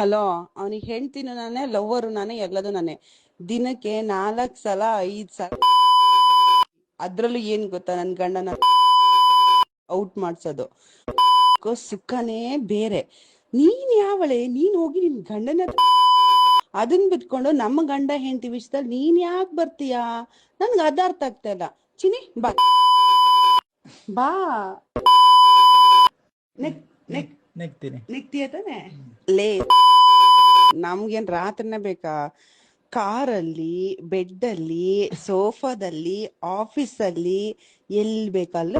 Hello, ಅವನಿಗೆ ಹೇಳ್ತೀನಿ ನಾನೇ, ಲವ್ವರು ನಾನೇ, ಎಲ್ಲದು ನಾನೇ. ದಿನಕ್ಕೆ ನಾಲ್ಕ್ ಸಲ, ಐದ್ ಸಲ. ಅದ್ರಲ್ಲೂ ಏನ್ ಗೊತ್ತಾ ನನ್ ಗಂಡನ ಔಟ್ ಮಾಡ್ಸೋದು. ಸುಖನೇ ಬೇರೆ. ನೀನ್ ಯಾವಳೆ? ನೀನ್ ಹೋಗಿ ನಿನ್ ಗಂಡನ ಅದನ್ನ ಅದನ್ ಬಿಟ್ಕೊಂಡು ನಮ್ಮ ಗಂಡ ಹೆಂಡತಿ ವಿಷಯದಲ್ಲಿ ನೀನ್ ಯಾಕೆ ಬರ್ತೀಯಾ? ನನ್ಗೆ ಅದ ಅರ್ಥ ಆಗ್ತಾ ಇಲ್ಲ. ಚಿನಿ ಬಾ. ಬಾ. ನೆಗ್ತೀನಿ. ತಾನೆ? ಲೇ ನಮ್ಗೇನ್ ರಾತ್ರಿನೇ ಬೇಕಾ? ಕಾರಲ್ಲಿ ಬೆಡ್ಡಲ್ಲಿ ಸೋಫಾದಲ್ಲಿ ಆಫೀಸಲ್ಲಿ ಎಲ್ ಬೇಕಲ್ಲ.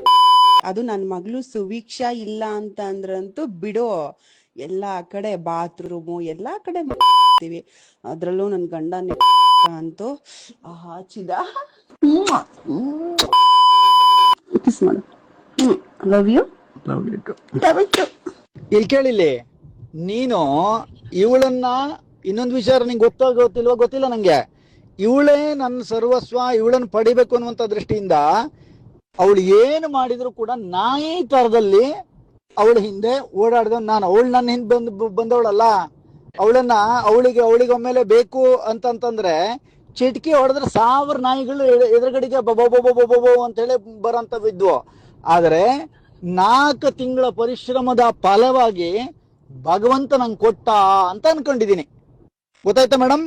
ಅದು ನನ್ ಮಗಳು ಸುವೀಕ್ಷಾ ಇಲ್ಲ ಅಂತ ಅಂದ್ರಂತೂ ಬಿಡೋ. ಎಲ್ಲಾ ಕಡೆ ಬಾತ್ರೂಮು ಎಲ್ಲಾ ಕಡೆ ಮಾಡ್ತೀವಿ. ಅದ್ರಲ್ಲೂ ನನ್ ಗಂಡ ಅಂತೂ ಹಾಚಿದ. ಕಿಸ್ ಮಾಡು. ಲವ್ ಯು ಲವ್ ಯು ಇಲ್ಲಿ ಕೇಳಿಲ್ಲಿ ನೀನು ಇವಳನ್ನ ಇನ್ನೊಂದು ವಿಚಾರ ನಿಂಗೆ ಗೊತ್ತಾಗ ಗೊತ್ತಿಲ್ವೋ ಗೊತ್ತಿಲ್ಲ ನಂಗೆ ಇವಳೇ ನನ್ನ ಸರ್ವಸ್ವ ಇವಳನ್ನ ಪಡಿಬೇಕು ಅನ್ನುವಂತ ದೃಷ್ಟಿಯಿಂದ ಅವಳು ಏನು ಮಾಡಿದ್ರು ಕೂಡ ನಾಯಿ ತರದಲ್ಲಿ ಅವಳ ಹಿಂದೆ ಓಡಾಡ್ದ ನಾನು ಅವಳು ನನ್ನ ಹಿಂದೆ ಬಂದ್ ಬಂದವಳಲ್ಲ ಅವಳನ್ನ ಅವಳಿಗೆ ಅವಳಿಗೆ ಒಮ್ಮೆಲೆ ಬೇಕು ಅಂತಂತಂದ್ರೆ ಚಿಟ್ಕಿ ಹೊಡೆದ್ರೆ ಸಾವಿರ ನಾಯಿಗಳು ಎದುರುಗಡೆಗೆ ಬೊಬೊ ಅಂತ ಹೇಳಿ ಬರೋಂಥವಿದ್ವು ಆದ್ರೆ ನಾಲ್ಕು ತಿಂಗಳ ಪರಿಶ್ರಮದ ಫಲವಾಗಿ ಭಗವಂತ ನಂಗೆ ಕೊಟ್ಟ ಅಂತ ಅನ್ಕೊಂಡಿದ್ದೀನಿ. ಗೊತ್ತಾಯ್ತಾ ಮೇಡಮ್